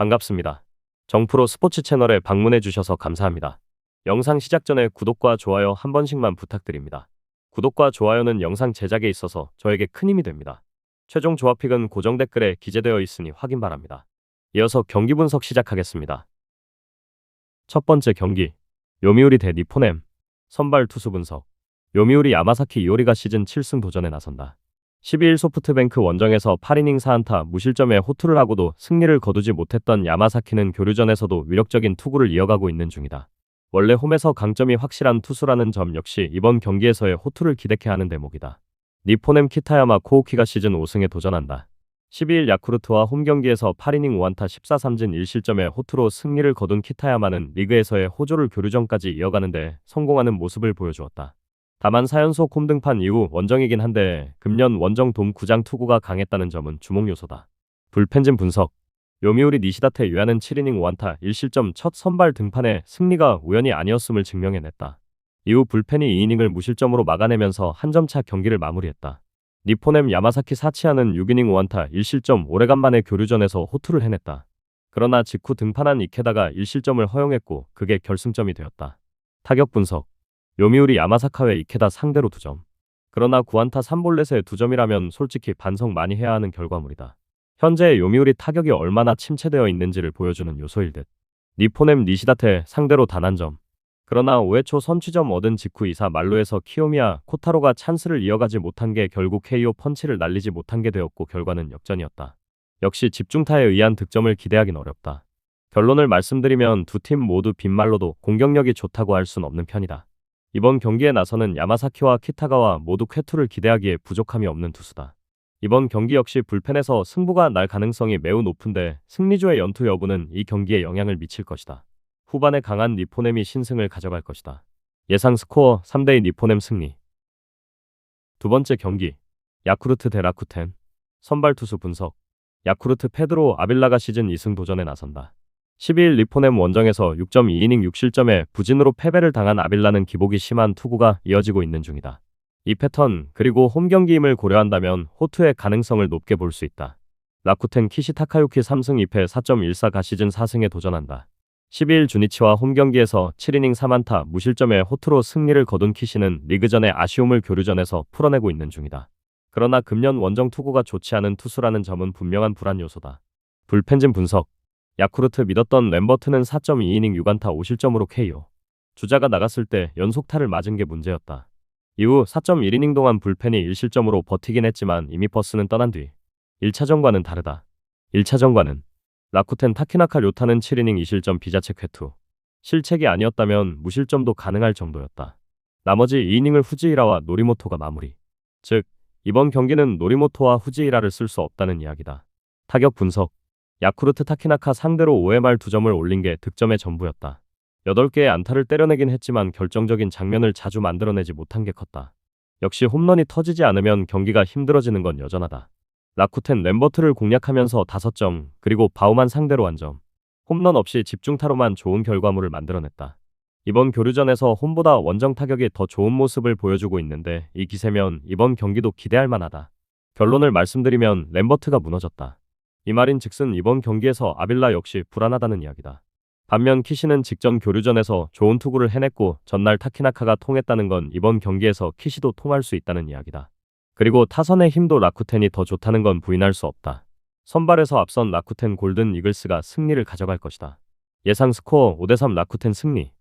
반갑습니다. 정프로 스포츠 채널에 방문해 주셔서 감사합니다. 영상 시작 전에 구독과 좋아요 한 번씩만 부탁드립니다. 구독과 좋아요는 영상 제작에 있어서 저에게 큰 힘이 됩니다. 최종 조합픽은 고정 댓글에 기재되어 있으니 확인 바랍니다. 이어서 경기 분석 시작하겠습니다. 첫 번째 경기 요미우리 대 니포넴 선발 투수 분석 요미우리 야마사키 이오리가 시즌 7승 도전에 나선다. 12일 소프트뱅크 원정에서 8이닝 4안타 무실점에 호투를 하고도 승리를 거두지 못했던 야마사키는 교류전에서도 위력적인 투구를 이어가고 있는 중이다. 원래 홈에서 강점이 확실한 투수라는 점 역시 이번 경기에서의 호투를 기대케 하는 대목이다. 니포넴 키타야마 코우키가 시즌 5승에 도전한다. 12일 야쿠르트와 홈 경기에서 8이닝 5안타 14삼진 1실점의 호투로 승리를 거둔 키타야마는 리그에서의 호조를 교류전까지 이어가는데 성공하는 모습을 보여주었다. 다만 4연속 홈등판 이후 원정이긴 한데 금년 원정 돔 구장 투구가 강했다는 점은 주목 요소다. 불펜진 분석 요미우리 니시다테 유야는 7이닝 5안타 1실점 첫 선발 등판에 승리가 우연이 아니었음을 증명해냈다. 이후 불펜이 2이닝을 무실점으로 막아내면서 한 점 차 경기를 마무리했다. 니포넴 야마사키 사치아는 6이닝 5안타 1실점 오래간만에 교류전에서 호투를 해냈다. 그러나 직후 등판한 이케다가 1실점을 허용했고 그게 결승점이 되었다. 타격 분석 요미우리 야마사카의 이케다 상대로 2점. 그러나 구안타 3볼넷에 2점이라면 솔직히 반성 많이 해야 하는 결과물이다. 현재 요미우리 타격이 얼마나 침체되어 있는지를 보여주는 요소일 듯. 니포넴 니시다테 상대로 단 한 점. 그러나 5회 초 선취점 얻은 직후 2사 말로에서 키오미야 코타로가 찬스를 이어가지 못한 게 결국 KO 펀치를 날리지 못한 게 되었고 결과는 역전이었다. 역시 집중타에 의한 득점을 기대하긴 어렵다. 결론을 말씀드리면 두 팀 모두 빈말로도 공격력이 좋다고 할 순 없는 편이다. 이번 경기에 나서는 야마사키와 키타가와 모두 쾌투를 기대하기에 부족함이 없는 투수다. 이번 경기 역시 불펜에서 승부가 날 가능성이 매우 높은데 승리조의 연투 여부는 이 경기에 영향을 미칠 것이다. 후반에 강한 니포넴이 신승을 가져갈 것이다. 예상 스코어 3대2 니포넴 승리. 두 번째 경기 야쿠르트 대 라쿠텐 선발 투수 분석 야쿠르트 페드로 아빌라가 시즌 2승 도전에 나선다. 12일 리포넴 원정에서 6.2이닝 6실점에 부진으로 패배를 당한 아빌라는 기복이 심한 투구가 이어지고 있는 중이다. 이 패턴 그리고 홈 경기임을 고려한다면 호투의 가능성을 높게 볼 수 있다. 라쿠텐 키시 타카유키 3승 2패 4.14가 시즌 4승에 도전한다. 12일 주니치와 홈 경기에서 7이닝 3안타 무실점의 호투로 승리를 거둔 키시는 리그전의 아쉬움을 교류전에서 풀어내고 있는 중이다. 그러나 금년 원정 투구가 좋지 않은 투수라는 점은 분명한 불안 요소다. 불펜진 분석 야쿠르트 믿었던 램버트는 4.2이닝 6안타 5실점으로 KO. 주자가 나갔을 때 연속타를 맞은 게 문제였다. 이후 4.1이닝 동안 불펜이 1실점으로 버티긴 했지만 이미 버스는 떠난 뒤 1차전과는 다르다. 1차전과는 라쿠텐 타키나카 료타는 7이닝 2실점 비자책 쾌투. 실책이 아니었다면 무실점도 가능할 정도였다. 나머지 2이닝을 후지이라와 노리모토가 마무리. 즉, 이번 경기는 노리모토와 후지이라를 쓸 수 없다는 이야기다. 타격 분석 야쿠르트 타키나카 상대로 5회 말 2점을 올린 게 득점의 전부였다. 8개의 안타를 때려내긴 했지만 결정적인 장면을 자주 만들어내지 못한 게 컸다. 역시 홈런이 터지지 않으면 경기가 힘들어지는 건 여전하다. 라쿠텐 램버트를 공략하면서 5점, 그리고 바우만 상대로 한 점. 홈런 없이 집중타로만 좋은 결과물을 만들어냈다. 이번 교류전에서 홈보다 원정 타격이 더 좋은 모습을 보여주고 있는데 이 기세면 이번 경기도 기대할 만하다. 결론을 말씀드리면 램버트가 무너졌다. 이 말인 즉슨 이번 경기에서 아빌라 역시 불안하다는 이야기다. 반면 키시는 직전 교류전에서 좋은 투구를 해냈고 전날 타키나카가 통했다는 건 이번 경기에서 키시도 통할 수 있다는 이야기다. 그리고 타선의 힘도 라쿠텐이 더 좋다는 건 부인할 수 없다. 선발에서 앞선 라쿠텐 골든 이글스가 승리를 가져갈 것이다. 예상 스코어 5대3 라쿠텐 승리.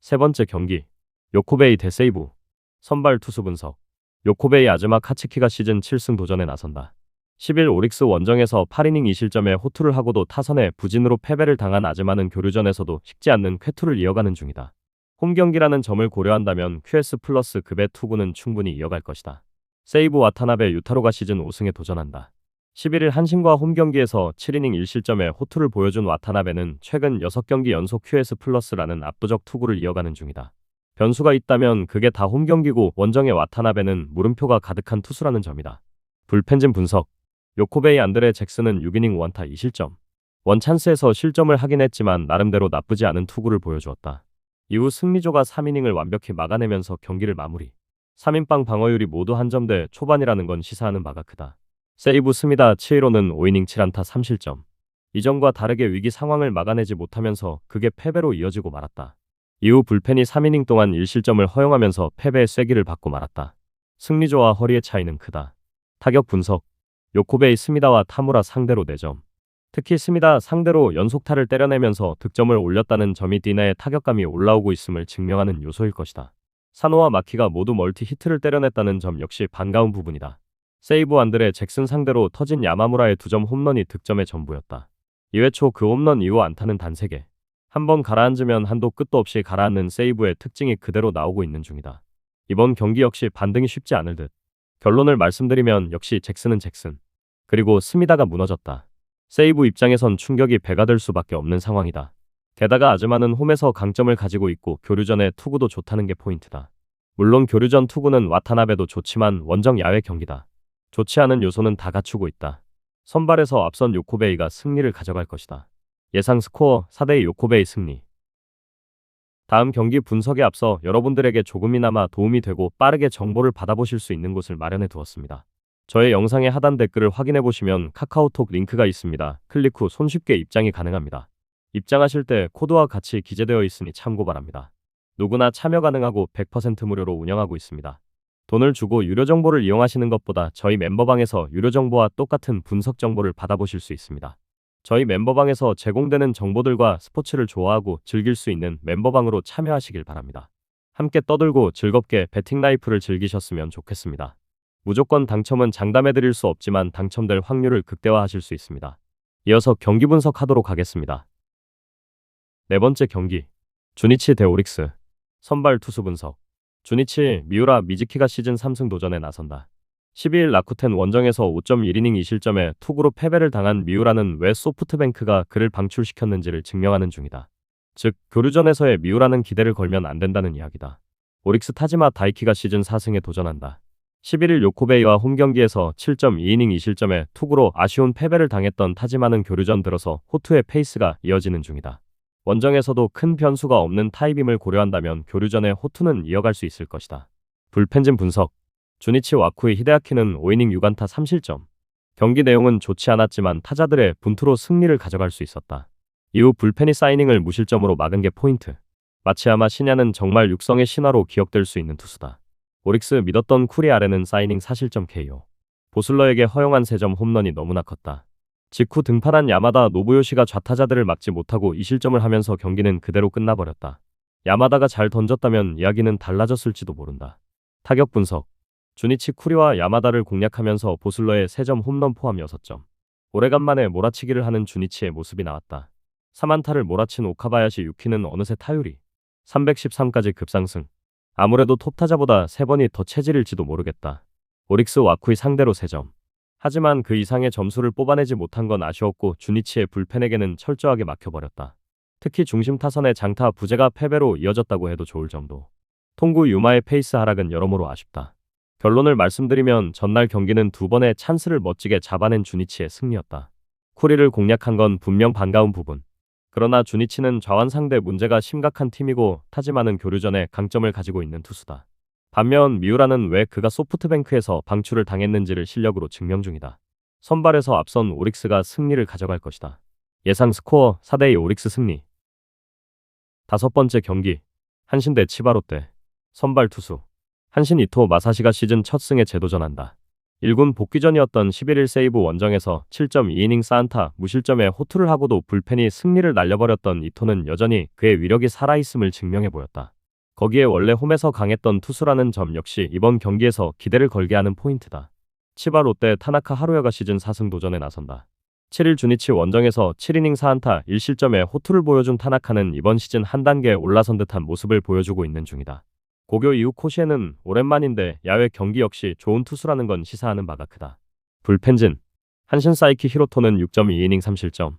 세 번째 경기 요코베이 대 세이부 선발 투수 분석 요코베이 아즈마 카츠키가 시즌 7승 도전에 나선다. 10일 오릭스 원정에서 8이닝 2실점에 호투를 하고도 타선에 부진으로 패배를 당한 아즈마는 교류전에서도 식지 않는 쾌투를 이어가는 중이다. 홈 경기라는 점을 고려한다면 QS 플러스 급의 투구는 충분히 이어갈 것이다. 세이브 와타나베 유타로가 시즌 5승에 도전한다. 11일 한신과 홈 경기에서 7이닝 1실점에 호투를 보여준 와타나베는 최근 6경기 연속 QS 플러스라는 압도적 투구를 이어가는 중이다. 변수가 있다면 그게 다 홈 경기고 원정의 와타나베는 물음표가 가득한 투수라는 점이다. 불펜진 분석 요코베이 안드레 잭슨은 6이닝 원타 2실점. 원찬스에서 실점을 하긴 했지만 나름대로 나쁘지 않은 투구를 보여주었다. 이후 승리조가 3이닝을 완벽히 막아내면서 경기를 마무리. 3인방 방어율이 모두 한 점 대 초반이라는 건 시사하는 바가 크다. 세이브 스미다 7호는 5이닝 7안타 3실점. 이전과 다르게 위기 상황을 막아내지 못하면서 그게 패배로 이어지고 말았다. 이후 불펜이 3이닝 동안 1실점을 허용하면서 패배의 쐐기를 받고 말았다. 승리조와 허리의 차이는 크다. 타격 분석. 요코베이 스미다와 타무라 상대로 4점. 특히 스미다 상대로 연속타를 때려내면서 득점을 올렸다는 점이 디나의 타격감이 올라오고 있음을 증명하는 요소일 것이다. 사노와 마키가 모두 멀티 히트를 때려냈다는 점 역시 반가운 부분이다. 세이브 안드레 잭슨 상대로 터진 야마무라의 두 점 홈런이 득점의 전부였다. 2회 초 그 홈런 이후 안타는 단 3개. 한 번 가라앉으면 한도 끝도 없이 가라앉는 세이브의 특징이 그대로 나오고 있는 중이다. 이번 경기 역시 반등이 쉽지 않을 듯. 결론을 말씀드리면 역시 잭슨은 잭슨. 그리고 스미다가 무너졌다. 세이브 입장에선 충격이 배가 될 수밖에 없는 상황이다. 게다가 아즈마는 홈에서 강점을 가지고 있고 교류전의 투구도 좋다는 게 포인트다. 물론 교류전 투구는 와타나베도 좋지만 원정 야외 경기다. 좋지 않은 요소는 다 갖추고 있다. 선발에서 앞선 요코베이가 승리를 가져갈 것이다. 예상 스코어 4대2 요코베이 승리. 다음 경기 분석에 앞서 여러분들에게 조금이나마 도움이 되고 빠르게 정보를 받아보실 수 있는 곳을 마련해 두었습니다. 저의 영상의 하단 댓글을 확인해 보시면 카카오톡 링크가 있습니다. 클릭 후 손쉽게 입장이 가능합니다. 입장하실 때 코드와 같이 기재되어 있으니 참고 바랍니다. 누구나 참여 가능하고 100% 무료로 운영하고 있습니다. 돈을 주고 유료 정보를 이용하시는 것보다 저희 멤버방에서 유료 정보와 똑같은 분석 정보를 받아보실 수 있습니다. 저희 멤버방에서 제공되는 정보들과 스포츠를 좋아하고 즐길 수 있는 멤버방으로 참여하시길 바랍니다. 함께 떠들고 즐겁게 배팅 라이프를 즐기셨으면 좋겠습니다. 무조건 당첨은 장담해 드릴 수 없지만 당첨될 확률을 극대화하실 수 있습니다. 이어서 경기 분석하도록 하겠습니다. 네 번째 경기. 주니치 대 오릭스. 선발 투수 분석. 주니치, 미우라, 미즈키가 시즌 3승 도전에 나선다. 12일 라쿠텐 원정에서 5.1이닝 2실점에 투구로 패배를 당한 미우라는 왜 소프트뱅크가 그를 방출시켰는지를 증명하는 중이다. 즉, 교류전에서의 미우라는 기대를 걸면 안 된다는 이야기다. 오릭스 타지마 다이키가 시즌 4승에 도전한다. 11일 요코베이와 홈경기에서 7.2이닝 2실점에 투구로 아쉬운 패배를 당했던 타지마는 교류전 들어서 호투의 페이스가 이어지는 중이다. 원정에서도 큰 변수가 없는 타입임을 고려한다면 교류전의 호투는 이어갈 수 있을 것이다. 불펜진 분석 주니치 와쿠의 히데아키는 5이닝 6안타 3실점. 경기 내용은 좋지 않았지만 타자들의 분투로 승리를 가져갈 수 있었다. 이후 불펜이 사이닝을 무실점으로 막은 게 포인트. 마치야마 신야는 정말 육성의 신화로 기억될 수 있는 투수다. 오릭스 믿었던 쿠리 아래는 사이닝 4실점 KO. 보슬러에게 허용한 3점 홈런이 너무나 컸다. 직후 등판한 야마다 노부요시가 좌타자들을 막지 못하고 2실점을 하면서 경기는 그대로 끝나버렸다. 야마다가 잘 던졌다면 이야기는 달라졌을지도 모른다. 타격 분석. 주니치 쿠리와 야마다를 공략하면서 보슬러의 3점 홈런 포함 6점. 오래간만에 몰아치기를 하는 주니치의 모습이 나왔다. 3안타를 몰아친 오카바야시 유키는 어느새 타율이 313까지 급상승. 아무래도 톱타자보다 3번이 더 체질일지도 모르겠다. 오릭스 와쿠이 상대로 3점. 하지만 그 이상의 점수를 뽑아내지 못한 건 아쉬웠고 주니치의 불펜에게는 철저하게 막혀버렸다. 특히 중심 타선의 장타 부재가 패배로 이어졌다고 해도 좋을 정도. 통구 유마의 페이스 하락은 여러모로 아쉽다. 결론을 말씀드리면 전날 경기는 두 번의 찬스를 멋지게 잡아낸 주니치의 승리였다. 쿠리를 공략한 건 분명 반가운 부분. 그러나 주니치는 좌완 상대 문제가 심각한 팀이고 타지마는 교류전에 강점을 가지고 있는 투수다. 반면 미우라는 왜 그가 소프트뱅크에서 방출을 당했는지를 실력으로 증명 중이다. 선발에서 앞선 오릭스가 승리를 가져갈 것이다. 예상 스코어 4대2 오릭스 승리. 다섯 번째 경기. 한신 대 치바롯데. 선발 투수. 한신 이토 마사시가 시즌 첫 승에 재도전한다. 1군 복귀 전이었던 11일 세이브 원정에서 7.2이닝 사안타 무실점에 호투를 하고도 불펜이 승리를 날려버렸던 이토는 여전히 그의 위력이 살아있음을 증명해 보였다. 거기에 원래 홈에서 강했던 투수라는 점 역시 이번 경기에서 기대를 걸게 하는 포인트다. 치바 롯데 타나카 하루야가 시즌 4승 도전에 나선다. 7일 주니치 원정에서 7이닝 4안타 1실점에 호투를 보여준 타나카는 이번 시즌 한 단계 올라선 듯한 모습을 보여주고 있는 중이다. 고교 이후 코시에는 오랜만인데 야외 경기 역시 좋은 투수라는 건 시사하는 바가 크다. 불펜진 한신 사이키 히로토는 6.2이닝 3실점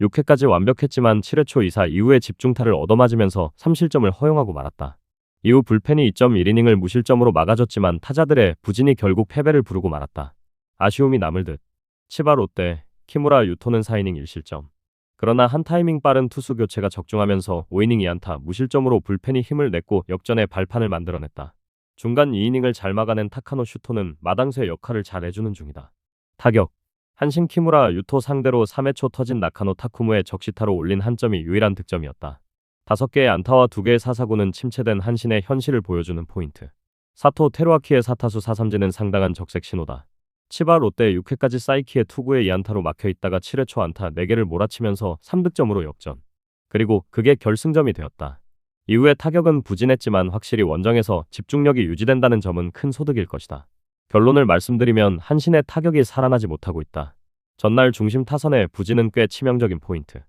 6회까지 완벽했지만 7회 초 2사 이후에 집중타를 얻어맞으면서 3실점을 허용하고 말았다. 이후 불펜이 2.1이닝을 무실점으로 막아줬지만 타자들의 부진이 결국 패배를 부르고 말았다. 아쉬움이 남을 듯. 치바 롯데, 키무라 유토는 4이닝 1실점. 그러나 한 타이밍 빠른 투수 교체가 적중하면서 5이닝 2안타 무실점으로 불펜이 힘을 냈고 역전의 발판을 만들어냈다. 중간 2이닝을 잘 막아낸 타카노 슈토는 마당쇠 역할을 잘 해주는 중이다. 타격 한신 키무라 유토 상대로 3회 초 터진 나카노 타쿠무의 적시타로 올린 한 점이 유일한 득점이었다. 다섯 개의 안타와 두 개의 사사구는 침체된 한신의 현실을 보여주는 포인트. 사토 테루아키의 사타수 사삼진은 상당한 적색 신호다. 치바 롯데 6회까지 사이키의 투구에 2안타로 막혀 있다가 7회 초 안타 4개를 몰아치면서 3득점으로 역전. 그리고 그게 결승점이 되었다. 이후에 타격은 부진했지만 확실히 원정에서 집중력이 유지된다는 점은 큰 소득일 것이다. 결론을 말씀드리면 한신의 타격이 살아나지 못하고 있다. 전날 중심 타선의 부진은 꽤 치명적인 포인트.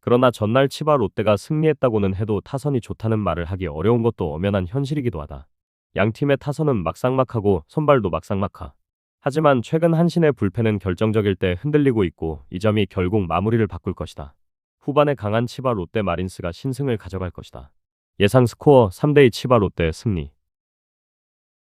그러나 전날 치바 롯데가 승리했다고는 해도 타선이 좋다는 말을 하기 어려운 것도 엄연한 현실이기도 하다. 양 팀의 타선은 막상막하고 선발도 막상막하. 하지만 최근 한신의 불펜은 결정적일 때 흔들리고 있고 이 점이 결국 마무리를 바꿀 것이다. 후반에 강한 치바 롯데 마린스가 신승을 가져갈 것이다. 예상 스코어 3대2 치바 롯데 승리.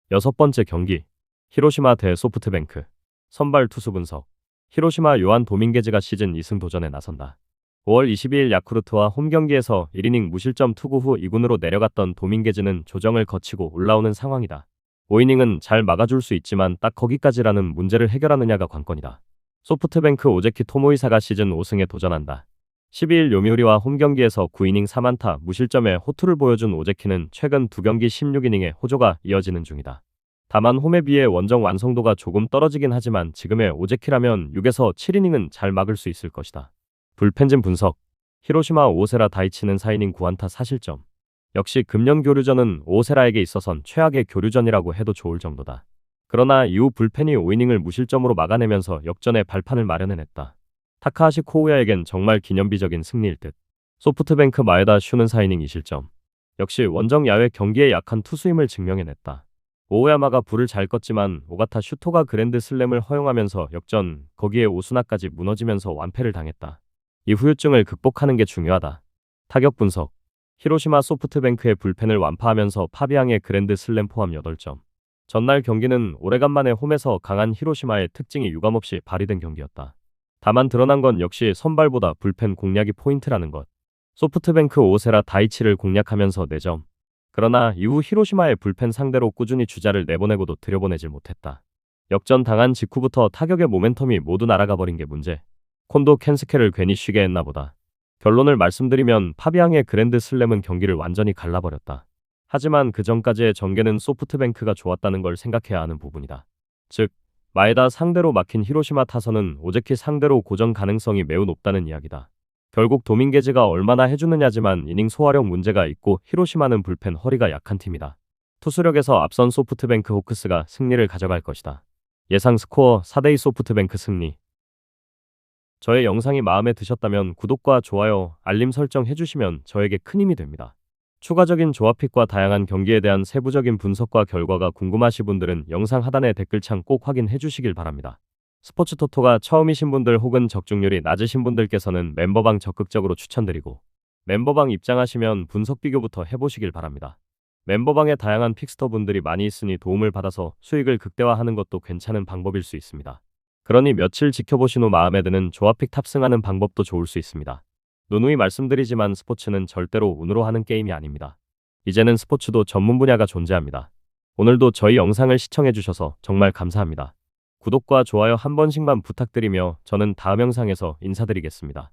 여섯 번째 경기 히로시마 대 소프트뱅크 선발 투수 분석 히로시마 요한 도밍게즈가 시즌 2승 도전에 나선다. 5월 22일 야쿠르트와 홈 경기에서 1이닝 무실점 투구 후 2군으로 내려갔던 도밍게즈는 조정을 거치고 올라오는 상황이다. 5이닝은 잘 막아줄 수 있지만 딱 거기까지라는 문제를 해결하느냐가 관건이다. 소프트뱅크 오제키 토모이사가 시즌 5승에 도전한다. 12일 요미우리와 홈 경기에서 9이닝 3안타 무실점의 호투를 보여준 오제키는 최근 두 경기 16이닝의 호조가 이어지는 중이다. 다만 홈에 비해 원정 완성도가 조금 떨어지긴 하지만 지금의 오제키라면 6에서 7이닝은 잘 막을 수 있을 것이다. 불펜진 분석 히로시마 오세라 다이치는 4이닝 9안타 사실점 역시 금년 교류전은 오세라에게 있어선 최악의 교류전이라고 해도 좋을 정도다. 그러나 이후 불펜이 5이닝을 무실점으로 막아내면서 역전의 발판을 마련해냈다. 타카하시 코우야에겐 정말 기념비적인 승리일 듯. 소프트뱅크 마에다 슈는 4이닝 2실점. 역시 원정 야외 경기에 약한 투수임을 증명해냈다. 오야마가 불을 잘 껐지만 오가타 슈토가 그랜드 슬램을 허용하면서 역전, 거기에 오수나까지 무너지면서 완패를 당했다. 이 후유증을 극복하는 게 중요하다. 타격 분석. 히로시마 소프트뱅크의 불펜을 완파하면서 파비앙의 그랜드 슬램 포함 8점. 전날 경기는 오래간만에 홈에서 강한 히로시마의 특징이 유감없이 발휘된 경기였다. 다만 드러난 건 역시 선발보다 불펜 공략이 포인트라는 것. 소프트뱅크 오세라 다이치를 공략하면서 4점. 그러나 이후 히로시마의 불펜 상대로 꾸준히 주자를 내보내고도 들여보내질 못했다. 역전 당한 직후부터 타격의 모멘텀이 모두 날아가 버린 게 문제. 콘도 켄스케를 괜히 쉬게 했나 보다. 결론을 말씀드리면 파비앙의 그랜드 슬램은 경기를 완전히 갈라버렸다. 하지만 그 전까지의 전개는 소프트뱅크가 좋았다는 걸 생각해야 하는 부분이다. 즉, 마에다 상대로 막힌 히로시마 타선은 오제키 상대로 고정 가능성이 매우 높다는 이야기다. 결국 도밍게즈가 얼마나 해주느냐지만 이닝 소화력 문제가 있고 히로시마는 불펜 허리가 약한 팀이다. 투수력에서 앞선 소프트뱅크 호크스가 승리를 가져갈 것이다. 예상 스코어 4대2 소프트뱅크 승리. 저의 영상이 마음에 드셨다면 구독과 좋아요, 알림 설정 해주시면 저에게 큰 힘이 됩니다. 추가적인 조합픽과 다양한 경기에 대한 세부적인 분석과 결과가 궁금하신 분들은 영상 하단의 댓글창 꼭 확인해 주시길 바랍니다. 스포츠 토토가 처음이신 분들 혹은 적중률이 낮으신 분들께서는 멤버방 적극적으로 추천드리고 멤버방 입장하시면 분석 비교부터 해보시길 바랍니다. 멤버방에 다양한 픽스터 분들이 많이 있으니 도움을 받아서 수익을 극대화하는 것도 괜찮은 방법일 수 있습니다. 그러니 며칠 지켜보신 후 마음에 드는 조합픽 탑승하는 방법도 좋을 수 있습니다. 누누이 말씀드리지만 스포츠는 절대로 운으로 하는 게임이 아닙니다. 이제는 스포츠도 전문 분야가 존재합니다. 오늘도 저희 영상을 시청해주셔서 정말 감사합니다. 구독과 좋아요 한 번씩만 부탁드리며 저는 다음 영상에서 인사드리겠습니다.